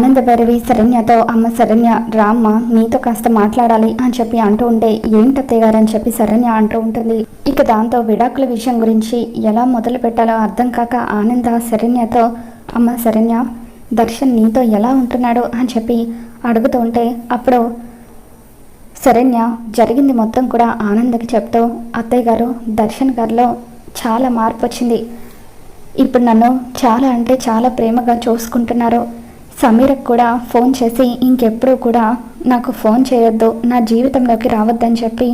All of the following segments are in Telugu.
ఆనందభైరవి శరణ్యతో అమ్మ శరణ్య రామ్మ నీతో కాస్త మాట్లాడాలి అని చెప్పి అంటూ ఉంటే ఏంటత్తయ్య గారు అని చెప్పి శరణ్య అంటూ ఉంటుంది. ఇక దాంతో విడాకుల విషయం గురించి ఎలా మొదలు పెట్టాలో అర్థం కాక ఆనంద శరణ్యతో అమ్మ శరణ్య దర్శన్ నీతో ఎలా ఉంటున్నాడు అని చెప్పి అడుగుతూ ఉంటే అప్పుడు శరణ్య జరిగింది మొత్తం కూడా ఆనందకి చెప్తూ అత్తయ్య గారు దర్శన్ గారిలో చాలా మార్పు వచ్చింది. ఇప్పుడు నన్ను చాలా అంటే చాలా ప్రేమగా చూసుకుంటున్నారు. సమీరకు కూడా ఫోన్ చేసి ఇంకెప్పుడు కూడా నాకు ఫోన్ చేయొద్దు నా జీవితంలోకి రావద్దని చెప్పి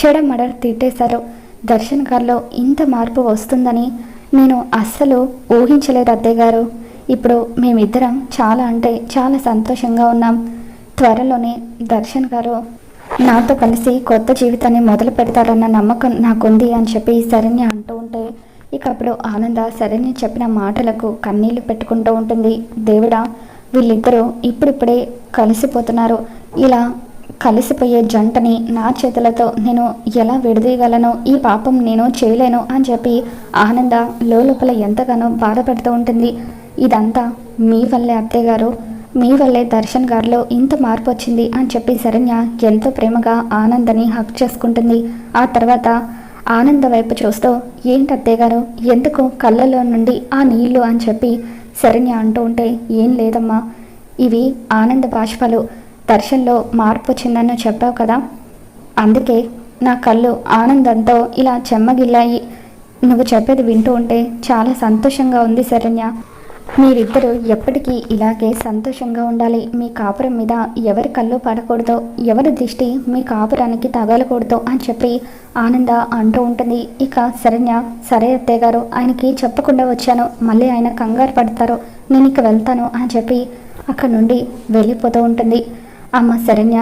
చెడమడ తిట్టేశారు. దర్శన్ గారిలో ఇంత మార్పు వస్తుందని నేను అస్సలు ఊహించలేదు అత్తయ్య గారు. ఇప్పుడు మేమిద్దరం చాలా అంటే చాలా సంతోషంగా ఉన్నాం. త్వరలోనే దర్శన్ గారు నాతో కలిసి కొత్త జీవితాన్ని మొదలు పెడతారన్న నమ్మకం నాకుంది అని చెప్పి శరణ్య అంటూ ఉంటే ఇక అప్పుడు ఆనంద శరణ్య చెప్పిన మాటలకు కన్నీళ్ళు పెట్టుకుంటూ ఉంటుంది. దేవుడా వీళ్ళిద్దరూ ఇప్పుడిప్పుడే కలిసిపోతున్నారు. ఇలా కలిసిపోయే జంటని నా చేతులతో నేను ఎలా విడదీయగలను? ఈ పాపం నేను చేయలేను అని చెప్పి ఆనంద లోపల ఎంతగానో బాధపడుతూ ఉంటుంది. ఇదంతా మీ వల్లే అత్తయ్య గారు. మీ వల్లే దర్శన్ గారిలో ఇంత మార్పు వచ్చింది అని చెప్పి శరణ్య ఎంతో ప్రేమగా ఆనందని హక్ చేసుకుంటుంది. ఆ తర్వాత ఆనంద వైపు చూస్తూ ఏంటి అత్తయ్యగారు ఎందుకు కళ్ళలో నుండి ఆ నీళ్ళు అని చెప్పి శరణ్య అంటూ ఉంటే ఏం లేదమ్మా. ఇవి ఆనంద బాష్పాలు. దర్శన్లో మార్పు వచ్చిందని చెప్పావు కదా. అందుకే నా కళ్ళు ఆనందంతో ఇలా చెమ్మగిల్లాయి. నువ్వు చెప్పేది వింటూ ఉంటే చాలా సంతోషంగా ఉంది శరణ్య. మీరిద్దరూ ఎప్పటికీ ఇలాగే సంతోషంగా ఉండాలి. మీ కాపురం మీద ఎవరి కళ్ళు పడకూడదో. ఎవరి దృష్టి మీ కాపురానికి తగలకూడదో అని చెప్పి ఆనంద అంటూ ఉంటుంది. ఇక శరణ్య సరే అత్తయ్య గారు ఆయనకి చెప్పకుండా వచ్చాను. మళ్ళీ ఆయన కంగారు పడతారు. నేను ఇక వెళ్తాను అని చెప్పి అక్కడ నుండి వెళ్ళిపోతూ ఉంటుంది. అమ్మ శరణ్య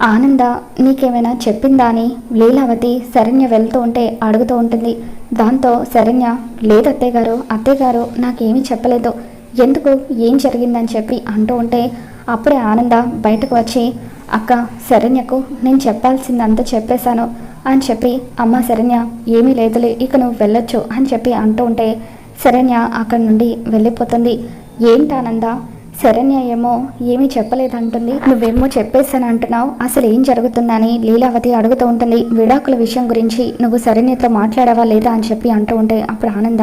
ఆనంద నీకేమైనా చెప్పిందా అని లీలావతి శరణ్య వెళ్తూ ఉంటే అడుగుతూ ఉంటుంది. దాంతో శరణ్య లేదు అత్తయ్య గారు అత్తయ్య గారు నాకేమీ చెప్పలేదు. ఎందుకు? ఏం జరిగిందని చెప్పి అంటూ ఉంటే అప్పుడే ఆనంద బయటకు వచ్చి అక్క శరణ్యకు నేను చెప్పాల్సిందంతా చెప్పేశాను అని చెప్పి అమ్మ శరణ్య ఏమీ లేదులే ఇక నువ్వు వెళ్ళొచ్చు అని చెప్పి అంటూ ఉంటే శరణ్య అక్కడి నుండి వెళ్ళిపోతుంది. ఏంటానంద శరణ్య ఏమో ఏమీ చెప్పలేదంటుంది. నువ్వేమో చెప్పేస్తాను అంటున్నావు. అసలు ఏం జరుగుతుందని లీలావతి అడుగుతూ ఉంటుంది. విడాకుల విషయం గురించి నువ్వు శరణ్యతో మాట్లాడవా లేదా అని చెప్పి అంటూ ఉంటే అప్పుడు ఆనంద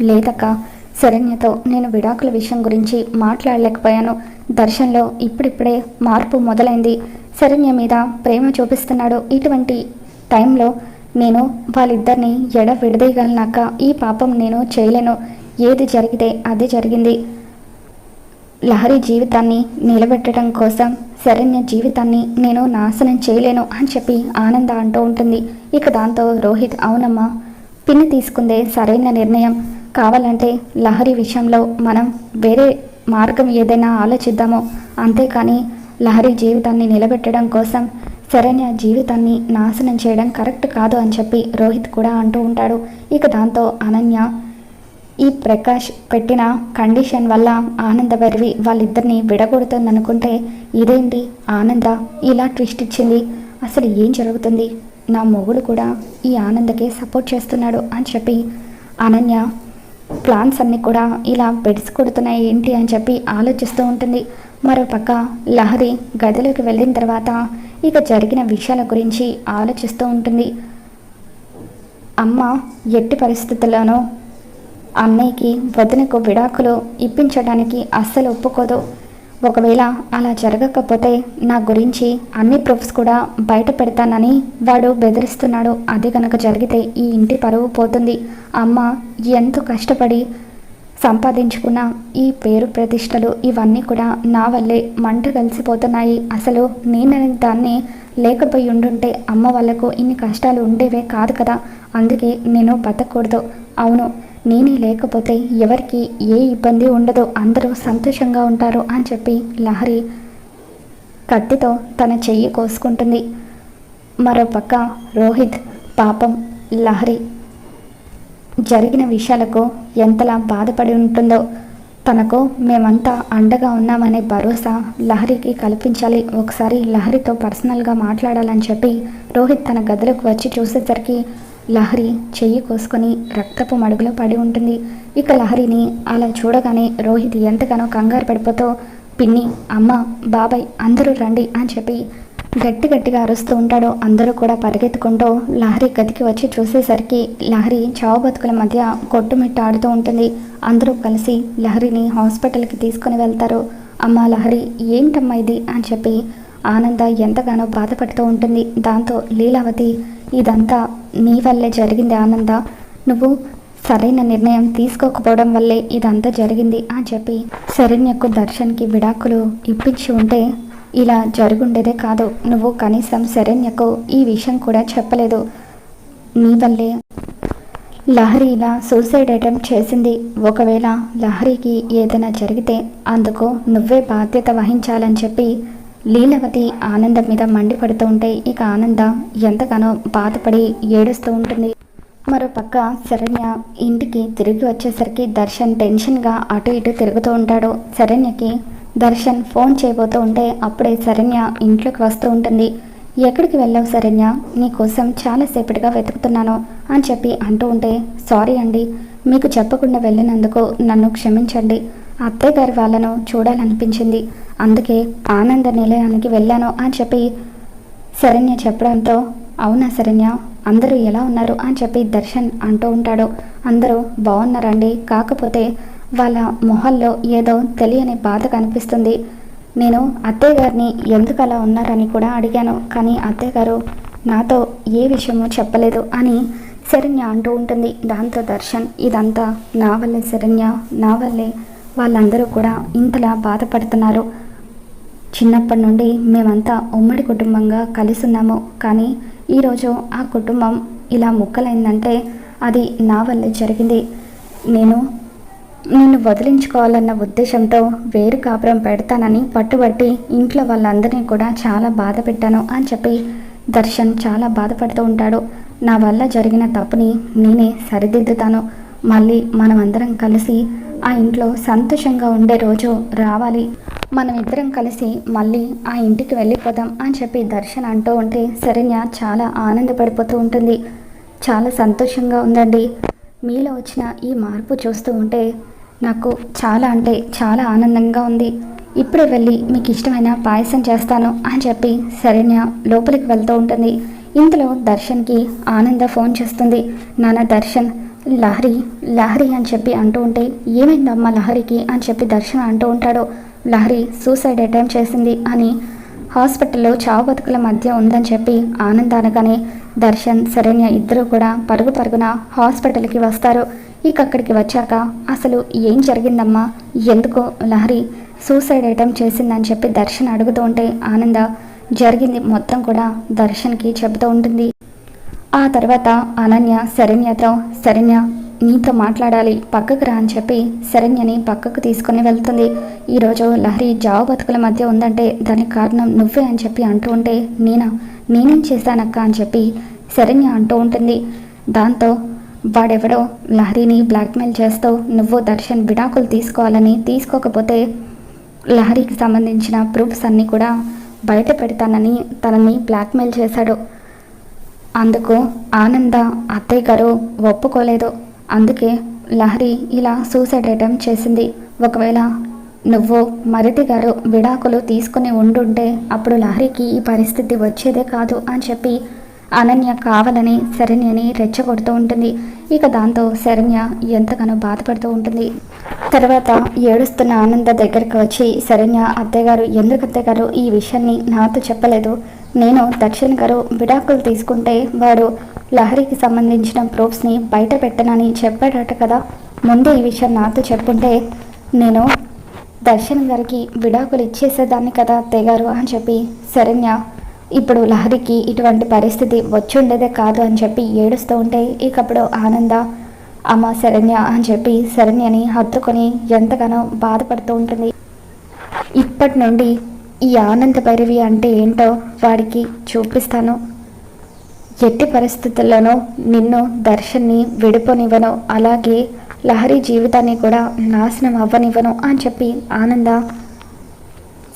లేదక్క. శరణ్యతో నేను విడాకుల విషయం గురించి మాట్లాడలేకపోయాను. దర్శన్లో ఇప్పుడిప్పుడే మార్పు మొదలైంది. శరణ్య మీద ప్రేమ చూపిస్తున్నాడు. ఇటువంటి టైంలో నేను వాళ్ళిద్దరిని ఎడ విడదీయగలనాక ఈ పాపం నేను చేయలేను. ఏది జరిగితే అది జరిగింది. లహరి జీవితాన్ని నిలబెట్టడం కోసం శరణ్య జీవితాన్ని నేను నాశనం చేయలేను అని చెప్పి ఆనంద అంటూ ఉంటుంది. ఇక దాంతో రోహిత్ అవునమ్మా పిన్ని తీసుకుందే సరైన నిర్ణయం. కావాలంటే లహరి విషయంలో మనం వేరే మార్గం ఏదైనా ఆలోచిద్దామో. అంతేకాని లహరి జీవితాన్ని నిలబెట్టడం కోసం శరణ్య జీవితాన్ని నాశనం చేయడం కరెక్ట్ కాదు అని చెప్పి రోహిత్ కూడా అంటూ ఉంటాడు. ఇక దాంతో అనన్య ఈ ప్రకాష్ పెట్టిన కండిషన్ వల్ల ఆనంద వెర్రి వాళ్ళిద్దరిని విడగొడుతుందనుకుంటే ఇదేంటి ఆనంద? ఇలా ట్విస్ట్ ఇచ్చింది. అసలు ఏం జరుగుతుంది? నా మొగుడు కూడా ఈ ఆనందకే సపోర్ట్ చేస్తున్నాడు అని చెప్పి అనన్య ప్లాన్స్ అన్నీ కూడా ఇలా బెడిసి కొడుతున్నాయి ఏంటి అని చెప్పి ఆలోచిస్తూ ఉంటుంది. మరోపక్క లహరి గదిలోకి వెళ్ళిన తర్వాత ఇక జరిగిన విషయాల గురించి ఆలోచిస్తూ ఉంటుంది. అమ్మ ఎట్టి పరిస్థితుల్లోనూ అన్నయ్యకి వదినకు విడాకులు ఇప్పించడానికి అస్సలు ఒప్పుకోదు. ఒకవేళ అలా జరగకపోతే నా గురించి అన్ని ప్రూఫ్స్ కూడా బయట పెడతానని వాడు బెదిరిస్తున్నాడు. అది కనుక జరిగితే ఈ ఇంటి పరువు పోతుంది. అమ్మ ఎంతో కష్టపడి సంపాదించుకున్న ఈ పేరు ప్రతిష్టలు ఇవన్నీ కూడా నా వల్లే మంట కలిసిపోతున్నాయి. అసలు నేనని దాన్ని లేకపోయి ఉండుంటే అమ్మ వాళ్ళకు ఇన్ని కష్టాలు ఉండేవే కాదు కదా. అందుకే నేను బతకూడదు. అవును నేనే లేకపోతే ఎవరికి ఏ ఇబ్బంది ఉండదు అందరూ సంతోషంగా ఉంటారు అని చెప్పి లహరి కత్తితో తన చెయ్యి కోసుకుంటుంది. మరోపక్క రోహిత్ పాపం లహరి జరిగిన విషయాలకు ఎంతలా బాధపడి ఉంటుందో తనకు మేమంతా అండగా ఉన్నామనే భరోసా లహరికి కల్పించాలి. ఒకసారి లహరితో పర్సనల్గా మాట్లాడాలని చెప్పి రోహిత్ తన గదిలోకి వచ్చి చూసేసరికి లహరి చెయ్యి కోసుకొని రక్తపు మడుగులో పడి ఉంటుంది. ఇక లహరిని అలా చూడగానే రోహిత్ ఎంతగానో కంగారు పడిపోతూ పిన్ని అమ్మ బాబాయ్ అందరూ రండి అని చెప్పి గట్టి గట్టిగా అరుస్తూ ఉంటాడు. అందరూ కూడా పరిగెత్తుకుంటూ లహరి గదికి వచ్చి చూసేసరికి లహరి చావు బతుకుల మధ్య కొట్టుమిట్టాడుతూ ఉంటుంది. అందరూ కలిసి లహరిని హాస్పిటల్కి తీసుకుని వెళ్తారు. అమ్మ లహరి ఏంటమ్మా ఇది? అని చెప్పి ఆనంద ఎంతగానో బాధపడుతూ ఉంటుంది. దాంతో లీలావతి ఇదంతా నీ వల్లే జరిగింది ఆనంద. నువ్వు సరైన నిర్ణయం తీసుకోకపోవడం వల్లే ఇదంతా జరిగింది అని చెప్పి శరణ్యకు దర్శన్కి విడాకులు ఇప్పించి ఉంటే ఇలా జరుగుండేదే కాదు. నువ్వు కనీసం శరణ్యకు ఈ విషయం కూడా చెప్పలేదు. నీ వల్లే. లహరి ఇలా సూసైడ్ అటెంప్ట్ చేసింది. ఒకవేళ లహరికి ఏదైనా జరిగితే అందుకు నువ్వే బాధ్యత వహించాలని చెప్పి లీలవతి ఆనందం మీద మండిపడుతూ ఉంటే ఇక ఆనంద ఎంతగానో బాధపడి ఏడుస్తూ ఉంటుంది. మరోపక్క శరణ్య ఇంటికి తిరిగి వచ్చేసరికి దర్శన్ టెన్షన్గా అటు ఇటు తిరుగుతూ ఉంటాడు. శరణ్యకి దర్శన్ ఫోన్ చేయబోతూ ఉంటే అప్పుడే శరణ్య ఇంట్లోకి వస్తూ ఉంటుంది. ఎక్కడికి వెళ్ళావు శరణ్య? నీకోసం చాలాసేపటిగా వెతుకుతున్నాను అని చెప్పి అంటూ ఉంటే సారీ అండి మీకు చెప్పకుండా వెళ్ళినందుకు నన్ను క్షమించండి. అత్తయ్య గారి వాళ్ళను చూడాలనిపించింది. అందుకే ఆనంద నిలయానికి వెళ్ళాను అని చెప్పి శరణ్య చెప్పడంతో అవునా శరణ్య అందరూ ఎలా ఉన్నారు? అని చెప్పి దర్శన్ అంటూ ఉంటాడు. అందరూ బాగున్నారండి. కాకపోతే వాళ్ళ మొహల్లో ఏదో తెలియని బాధ కనిపిస్తుంది. నేను అత్తయ్య గారిని ఎందుకు అలా ఉన్నారని కూడా అడిగాను. కానీ అత్తయ్య గారు నాతో ఏ విషయమో చెప్పలేదు అని శరణ్య అంటూ ఉంటుంది. దాంతో దర్శన్ ఇదంతా నా వల్లే శరణ్య నా వల్లే. వాళ్ళందరూ కూడా ఇంతలా బాధపడుతున్నారు. చిన్నప్పటి నుండి మేమంతా ఉమ్మడి కుటుంబంగా కలిసి ఉన్నాము కానీ ఈరోజు ఆ కుటుంబం ఇలా ముక్కలైందంటే అది నా వల్లే జరిగింది. నేను నిన్ను వదిలించుకోవాలన్న ఉద్దేశంతో వేరు కాపురం పెడతానని పట్టుబట్టి ఇంట్లో వాళ్ళందరినీ కూడా చాలా బాధ పెట్టాను అని చెప్పి దర్శన్ చాలా బాధపడుతూ ఉంటాడు. నా వల్ల జరిగిన తప్పుని నేనే సరిదిద్దుతాను. మళ్ళీ మనమందరం కలిసి ఆ ఇంట్లో సంతోషంగా ఉండే రోజు రావాలి. మనం ఇద్దరం కలిసి మళ్ళీ ఆ ఇంటికి వెళ్ళిపోదాం అని చెప్పి దర్శన్ అంటూ ఉంటే శరణ్య చాలా ఆనందపడిపోతూ ఉంటుంది. చాలా సంతోషంగా ఉందండి. మీలో వచ్చిన ఈ మార్పు చూస్తూ ఉంటే నాకు చాలా అంటే చాలా ఆనందంగా ఉంది. ఇప్పుడే వెళ్ళి మీకు ఇష్టమైన పాయసం చేస్తాను అని చెప్పి శరణ్య లోపలికి వెళ్తూ ఉంటుంది. ఇంతలో దర్శన్కి ఆనంద ఫోన్ చేస్తుంది. నాన్న దర్శన్ లహరి లహరి అని చెప్పి అంటూ ఉంటే ఏమైందమ్మా లహరికి? అని చెప్పి దర్శన అంటూ ఉంటాడు. లహరి సూసైడ్ అటెంప్ట్ చేసింది అని హాస్పిటల్లో చావు బతుకుల మధ్య ఉందని చెప్పి ఆనంద్ అనగానే దర్శన్ శరణ్య ఇద్దరు కూడా పరుగు పరుగున హాస్పిటల్కి వస్తారు. ఇక అక్కడికి వచ్చాక అసలు ఏం జరిగిందమ్మా? ఎందుకో లహరి సూసైడ్ అటెంప్ట్ చేసిందని చెప్పి దర్శన్ అడుగుతూ ఉంటే ఆనంద జరిగింది మొత్తం కూడా దర్శన్కి చెబుతూ ఉంటుంది. ఆ తర్వాత అనన్య శరణ్యతో శరణ్య నీతో మాట్లాడాలి పక్కకు రా అని చెప్పి శరణ్యని పక్కకు తీసుకుని వెళ్తుంది. ఈరోజు లహరి జావు బతుకుల మధ్య ఉందంటే దానికి కారణం నువ్వే అని చెప్పి అంటూ ఉంటే నేనా నేనేం చేశానక్క అని చెప్పి శరణ్య అంటూ ఉంటుంది. దాంతో వాడెవడో లహరిని బ్లాక్మెయిల్ చేస్తూ నువ్వు దర్శన్ విడాకులు తీసుకోవాలని తీసుకోకపోతే లహరికి సంబంధించిన ప్రూఫ్స్ అన్నీ కూడా బయట పెడతానని తనని బ్లాక్మెయిల్ చేశాడు. అందుకు ఆనంద అత్తయ్య గారు ఒప్పుకోలేదు. అందుకే లహరి ఇలా సూసైడ్ అటెంప్ట్ చేసింది. ఒకవేళ నువ్వు మరిది గారు విడాకులు తీసుకుని ఉండుంటే అప్పుడు లహరికి ఈ పరిస్థితి వచ్చేదే కాదు అని చెప్పి అనన్య కావాలని శరణ్యని రెచ్చగొడుతూ ఉంటుంది. ఇక దాంతో శరణ్య ఎంతగానో బాధపడుతూ ఉంటుంది. తర్వాత ఏడుస్తున్న ఆనంద దగ్గరికి వచ్చి శరణ్య అత్తయ్య గారు ఎందుకు అత్తయ్య గారు ఈ విషయాన్ని నాతో చెప్పలేదు? నేను దక్షిణ్ గారు విడాకులు తీసుకుంటే వాడు లహరికి సంబంధించిన ప్రూఫ్స్ని బయట పెట్టనని చెప్పాడట కదా. ముందు ఈ విషయం నాతో చెప్పుంటే నేను దర్శన్ గారికి విడాకులు ఇచ్చేసేదాన్ని కదా అత్తయ్య గారు అని చెప్పి శరణ్య ఇప్పుడు లహరికి ఇటువంటి పరిస్థితి వచ్చుండేదే కాదు అని చెప్పి ఏడుస్తూ ఉంటే ఇకప్పుడు ఆనంద అమ్మ శరణ్య అని చెప్పి శరణ్యని హత్తుకొని ఎంతగానో బాధపడుతూ ఉంటుంది. ఇప్పటి నుండి ఈ ఆనంద భైరవి అంటే ఏంటో వాడికి చూపిస్తాను. ఎట్టి పరిస్థితుల్లోనూ నిన్ను దర్శన్ని విడిపోనివ్వను. అలాగే లహరి జీవితాన్ని కూడా నాశనం అవ్వనివ్వను అని చెప్పి ఆనంద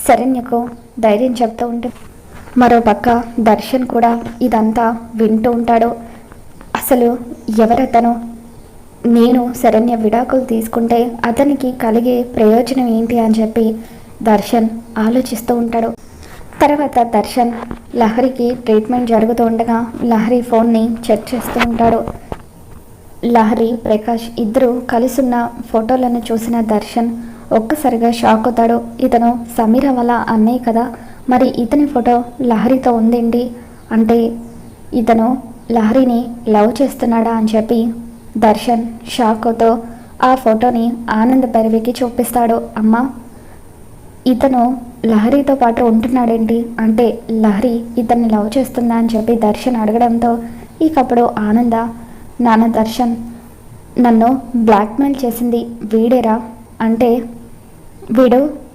శరణ్యకు ధైర్యం చెప్తూ ఉంటుంది. మరోపక్క దర్శన్ కూడా ఇదంతా వింటూ ఉంటాడు. అసలు ఎవరతను? నేను శరణ్య విడాకులు తీసుకుంటే అతనికి కలిగే ప్రయోజనం ఏంటి అని చెప్పి దర్శన్ ఆలోచిస్తూ ఉంటాడు. తర్వాత దర్శన్ లహరికి ట్రీట్మెంట్ జరుగుతూ ఉండగా లహరి ఫోన్ని చెక్ చేస్తూ ఉంటాడు. లహరి ప్రకాష్ ఇద్దరు కలిసున్న ఫోటోలను చూసిన దర్శన్ ఒక్కసారిగా షాక్ అవుతాడు. ఇతను సమీర వాళ్ళ అన్నయ్య కదా మరి ఇతని ఫోటో లహరితో ఉందండి అంటే ఇతను లహరిని లవ్ చేస్తున్నాడా అని చెప్పి దర్శన్ షాక్తో ఆ ఫోటోని ఆనంద్ పెరవికి చూపిస్తాడు. అమ్మ ఇతను లహరితో పాటు ఉంటున్నాడేంటి? అంటే లహరి ఇతన్ని లవ్ చేస్తుందా అని చెప్పి దర్శన్ అడగడంతో ఇకప్పుడు ఆనంద నాన్న దర్శన్ నన్ను బ్లాక్మెయిల్ చేసింది వీడేరా? అంటే వీడు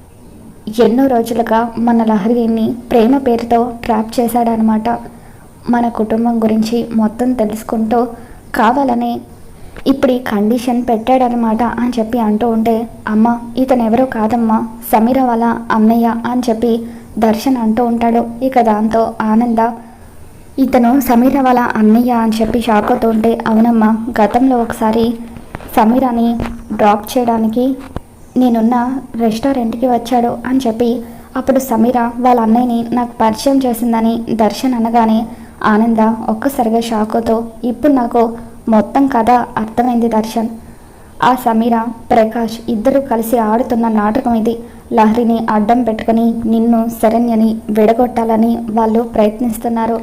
ఎన్నో రోజులుగా మన లహరిని ప్రేమ పేరుతో ట్రాప్ చేశాడనమాట మన కుటుంబం గురించి మొత్తం తెలుసుకుంటూ కావాలని ఇప్పుడు ఈ కండిషన్ పెట్టాడనమాట అని చెప్పి అంటూ ఉంటే అమ్మ ఇతను ఎవరో కాదమ్మా సమీర వాళ్ళ అన్నయ్య అని చెప్పి దర్శన్ అంటూ ఉంటాడు. ఇక దాంతో ఆనంద ఇతను సమీర వాళ్ళ అన్నయ్య అని చెప్పి షాక్ అవుతూ ఉంటే అవునమ్మా గతంలో ఒకసారి సమీరాని డ్రాప్ చేయడానికి నేనున్న రెస్టారెంట్కి వచ్చాడు అని చెప్పి అప్పుడు సమీర వాళ్ళ అన్నయ్యని నాకు పరిచయం చేసిందని దర్శన్ అనగానే ఆనంద ఒక్కసారిగా షాక్ అవుతూ ఇప్పుడు నాకు మొత్తం కథ అర్థమైంది దర్శన్. ఆ సమీర ప్రకాష్ ఇద్దరు కలిసి ఆడుతున్న నాటకం ఇది. లహరిని అడ్డం పెట్టుకుని నిన్ను శరణ్యని విడగొట్టాలని వాళ్ళు ప్రయత్నిస్తున్నారు.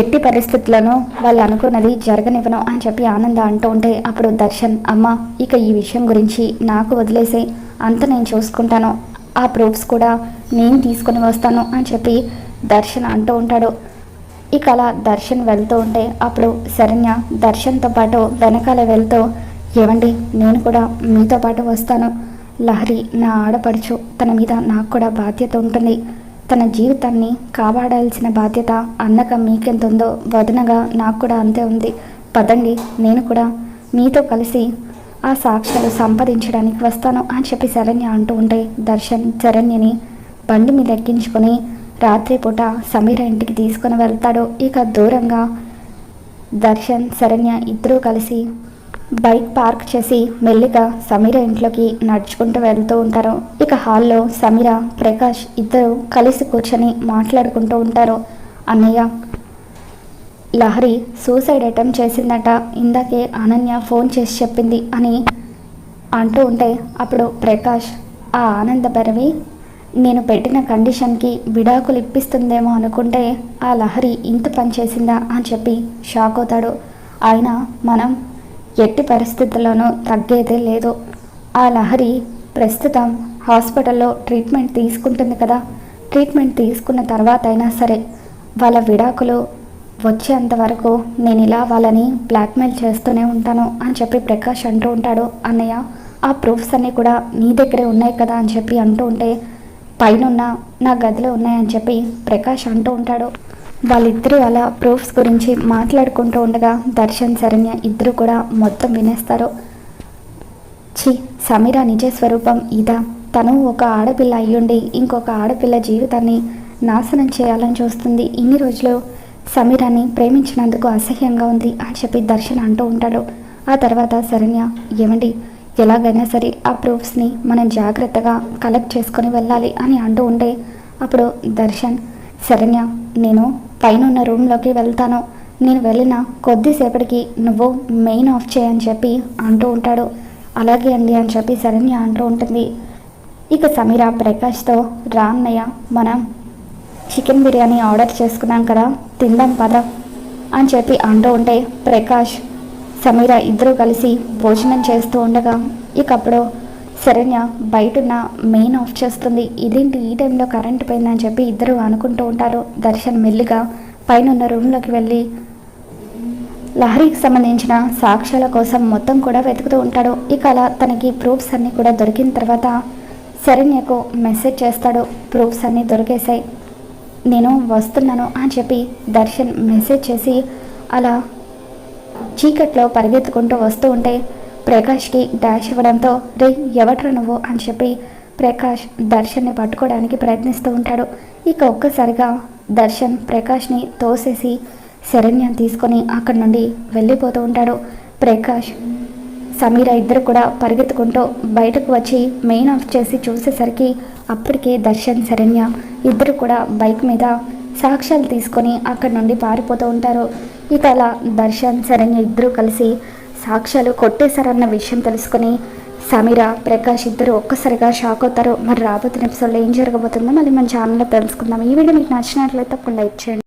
ఎట్టి పరిస్థితులను వాళ్ళు అనుకున్నది జరగనివ్వను అని చెప్పి ఆనంద అంటూ ఉంటే అప్పుడు దర్శన్ అమ్మ ఇక ఈ విషయం గురించి నాకు వదిలేసి అంత నేను చూసుకుంటాను. ఆ ప్రూఫ్స్ కూడా నేను తీసుకొని వస్తాను అని చెప్పి దర్శన్ అంటూ ఉంటాడు. ఇక అలా దర్శన్ వెళ్తూ ఉంటే అప్పుడు శరణ్య దర్శన్తో పాటు వెనకాల వెళ్తూ ఏవండి నేను కూడా మీతో పాటు వస్తాను. లహరి నా ఆడపడుచు తన మీద నాకు కూడా బాధ్యత ఉంటుంది. తన జీవితాన్ని కాపాడాల్సిన బాధ్యత అన్నక మీకెంత ఉందో వదనగా నాకు కూడా అంతే ఉంది. పదండి నేను కూడా మీతో కలిసి ఆ సాక్ష్యాలు సంపాదించడానికి వస్తాను అని చెప్పి శరణ్య అంటూ ఉంటే దర్శన్ శరణ్యని బండి మీద ఎక్కించుకొని రాత్రిపూట సమీర ఇంటికి తీసుకుని వెళ్తాడు. ఇక దూరంగా దర్శన్ శరణ్య ఇద్దరూ కలిసి బైక్ పార్క్ చేసి మెల్లిగా సమీర ఇంట్లోకి నడుచుకుంటూ వెళ్తూ ఉంటారు. ఇక హాల్లో సమీర ప్రకాష్ ఇద్దరు కలిసి కూర్చొని మాట్లాడుకుంటూ ఉంటారు. అన్నయ్య లహరి సూసైడ్ అటెంప్ట్ చేసిందట. ఇందాకే అనన్య ఫోన్ చేసి చెప్పింది అని అంటూ ఉంటే అప్పుడు ప్రకాష్ ఆ ఆనంద భరవి నేను పెట్టిన కండిషన్కి విడాకులు ఇప్పిస్తుందేమో అనుకుంటే ఆ లహరి ఇంత పని చేసిందా అని చెప్పి షాక్ అవుతాడు. ఆయన మనం ఎట్టి పరిస్థితుల్లోనూ తగ్గేదే లేదు. ఆ లహరి ప్రస్తుతం హాస్పిటల్లో ట్రీట్మెంట్ తీసుకుంటుంది కదా. ట్రీట్మెంట్ తీసుకున్న తర్వాత అయినా సరే వాళ్ళ విడాకులు వచ్చేంత వరకు నేను ఇలా వాళ్ళని బ్లాక్మెయిల్ చేస్తూనే ఉంటాను అని చెప్పి ప్రకాష్ అంటూ ఉంటాడు. అన్నయ్య ఆ ప్రూఫ్స్ అన్నీ కూడా నీ దగ్గరే ఉన్నాయి కదా అని చెప్పి అంటూ ఉంటే పైన నా గదిలో ఉన్నాయని చెప్పి ప్రకాష్ అంటూ ఉంటాడు. వాళ్ళిద్దరూ అలా ప్రూఫ్స్ గురించి మాట్లాడుకుంటూ ఉండగా దర్శన్ శరణ్య ఇద్దరు కూడా మొత్తం వినేస్తారు. ఛీ సమీర నిజ స్వరూపం ఇదా. తను ఒక ఆడపిల్ల అయ్యుండి ఇంకొక ఆడపిల్ల జీవితాన్ని నాశనం చేయాలని చూస్తుంది. ఇన్ని రోజులు సమీరాన్ని ప్రేమించినందుకు అసహ్యంగా ఉంది అని చెప్పి దర్శన్ అంటూ ఉంటాడు. ఆ తర్వాత శరణ్య ఏమండి ఎలాగైనా సరే ఆ ప్రూఫ్స్ని మనం జాగ్రత్తగా కలెక్ట్ చేసుకొని వెళ్ళాలి అని అంటూ ఉంటే అప్పుడు దర్శన్ శరణ్య నేను పైన ఉన్న రూమ్లోకి వెళ్తాను. నేను వెళ్ళిన కొద్దిసేపటికి నువ్వు మెయిన్ ఆఫ్ చేయని చెప్పి అంటూ ఉంటాడు. అలాగే అండి అని చెప్పి శరణ్య అంటూ ఉంటుంది. ఇక సమీర ప్రకాష్తో రామయ్య మనం చికెన్ బిర్యానీ ఆర్డర్ చేసుకున్నాం కదా తిందాం పద అని చెప్పి అంటూ ఉంటే ప్రకాష్ సమీర ఇద్దరూ కలిసి భోజనం చేస్తూ ఉండగా ఇక అప్పుడు శరణ్య బయటున్న మెయిన్ ఆఫ్ చేస్తుంది. ఇదేంటి? ఈ టైంలో కరెంట్ పోయిందని చెప్పి ఇద్దరు అనుకుంటూ ఉంటారు. దర్శన్ మెల్లిగా పైన ఉన్న రూమ్లోకి వెళ్ళి లహరికి సంబంధించిన సాక్ష్యాల కోసం మొత్తం కూడా వెతుకుతూ ఉంటాడు. ఇక అలా తనకి ప్రూఫ్స్ అన్నీ కూడా దొరికిన తర్వాత శరణ్యకు మెసేజ్ చేస్తాడు. ప్రూఫ్స్ అన్నీ దొరికేశాయి. నేను వస్తున్నాను అని చెప్పి దర్శన్ మెసేజ్ చేసి అలా చీకట్లో పరిగెత్తుకుంటూ వస్తూ ఉంటే ప్రకాష్కి డాష్ ఇవ్వడంతో రే ఎవట్రా నువ్వు? అని చెప్పి ప్రకాష్ దర్శన్ని పట్టుకోవడానికి ప్రయత్నిస్తూ ఉంటాడు. ఇక ఒక్కసారిగా దర్శన్ ప్రకాష్ని తోసేసి శరణ్యం తీసుకొని అక్కడి నుండి వెళ్ళిపోతూ ఉంటాడు. ప్రకాష్ సమీర ఇద్దరు కూడా పరిగెత్తుకుంటూ బయటకు వచ్చి మెయిన్ ఆఫ్ చేసి చూసేసరికి అప్పటికే దర్శన్ శరణ్య ఇద్దరు కూడా బైక్ మీద సాక్ష్యాలు తీసుకొని అక్కడి నుండి పారిపోతూ ఉంటారు. ఇక అలా దర్శన్ శరణ్య ఇద్దరు కలిసి సాక్ష్యాలు కొట్టేశారన్న విషయం తెలుసుకొని సమీర ప్రకాష్ ఇద్దరు ఒక్కసారిగా షాక్ అవుతారు. మరి రాబోతున్న ఎపిసోడ్లో ఏం జరగబోతుందో మళ్ళీ మన ఛానల్లో తెలుసుకుందాం. ఈ వీడియో మీకు నచ్చినట్లయితే తప్పకుండా లైక్ చేయండి.